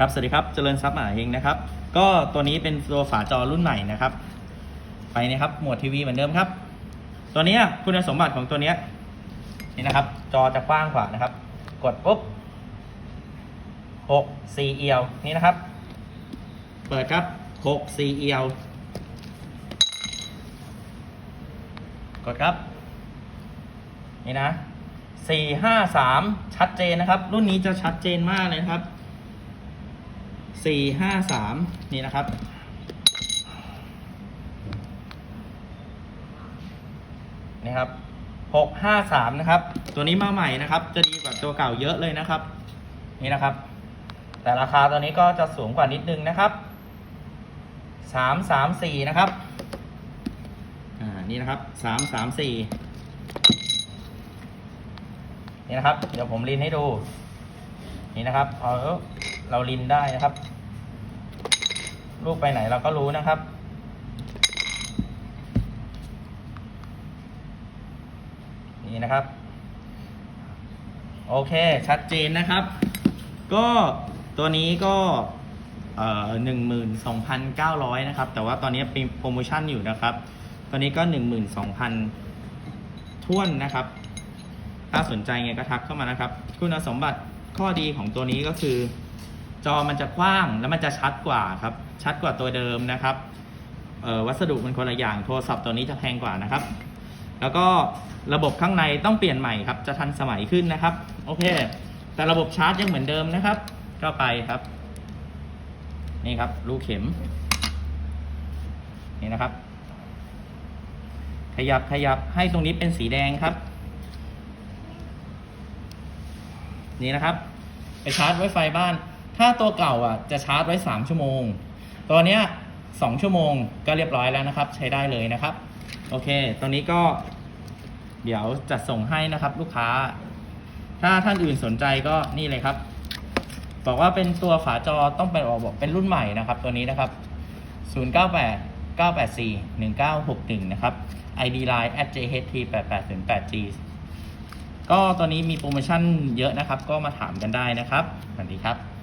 ครับสวัสดีครับเจริญทรัพย์หมาเฮงนะครับ ก็ตัวนี้เป็นตัวฝาจอรุ่นใหม่นะครับ ไปนะครับหมวดทีวีเหมือนเดิมครับ ตัวนี้คุณสมบัติของตัวนี้นี่นะครับ จอจะกว้างกว่านะครับ กดปุ๊บหกสี่เอียวนี่นะครับ เปิดครับหกสี่เอียว กดครับ นี่นะสี่ห้าสามชัดเจนนะครับ รุ่นนี้จะชัดเจนมากเลยครับ สี่ห้าสามนี่นะครับ นี่ครับหกห้าสามนะครับ ตัวนี้มาใหม่นะครับ จะดีกว่าตัวเก่าเยอะเลยนะครับ นี่นะครับ แต่ราคาตัวนี้ก็จะสูงกว่านิดนึงนะครับสามสามสี่นะครับ อ่า นี่นะครับสามสามสี่นี่นะครับ เดี๋ยวผมลินให้ดู นี่นะครับ เอา เราลินได้นะครับ ลูกไปไหนเราก็รู้นะครับ นี่นะครับ โอเคชัดเจนนะครับ ก็ตัวนี้ก็หนึ่งหมื่นสองพันเก้าร้อยนะครับ แต่ว่าตอนนี้เป็นโปรโมชั่นอยู่นะครับ ตอนนี้ก็หนึ่งหมื่นสองพันท่วนนะครับ ถ้าสนใจไงก็ทักเข้ามานะครับ คุณสมบัติข้อดีของตัวนี้ก็คือ จอมันจะกว้างแล้วมันจะชัดกว่าครับ ชัดกว่าตัวเดิมนะครับวัสดุมันคนละอย่างโทรศัพท์ตัวนี้จะแพงกว่านะครับ แล้วก็ระบบข้างในต้องเปลี่ยนใหม่ครับ จะทันสมัยขึ้นนะครับ โอเค แต่ระบบชาร์จยังเหมือนเดิมนะครับ ก็ไปครับ นี่ครับรูเข็ม นี่นะครับ ขยับขยับให้ตรงนี้เป็นสีแดงครับ นี่นะครับ ไปชาร์จไว้ไฟบ้าน ถ้าตัวเก่าอะจะชาร์จไว้ 3 ชั่วโมง ตัวเนี้ย2ชั่วโมงก็เรียบร้อยแล้วนะครับ ใช้ได้เลยนะครับ โอเค ตัวนี้ก็ เดี๋ยวจัดส่งให้นะครับ ลูกค้า ถ้าท่านอื่นสนใจก็นี่เลยครับ บอกว่าเป็นตัวฝาจอต้องเป็นออกบอกเป็นรุ่นใหม่นะครับ ตัวนี้นะครับ 098 984 1961 นะครับ ID line at jht 88 8 g ก็ตอนนี้มีโปรโมชั่นเยอะนะครับ ก็มาถามกันได้นะครับ สวัสดีครับ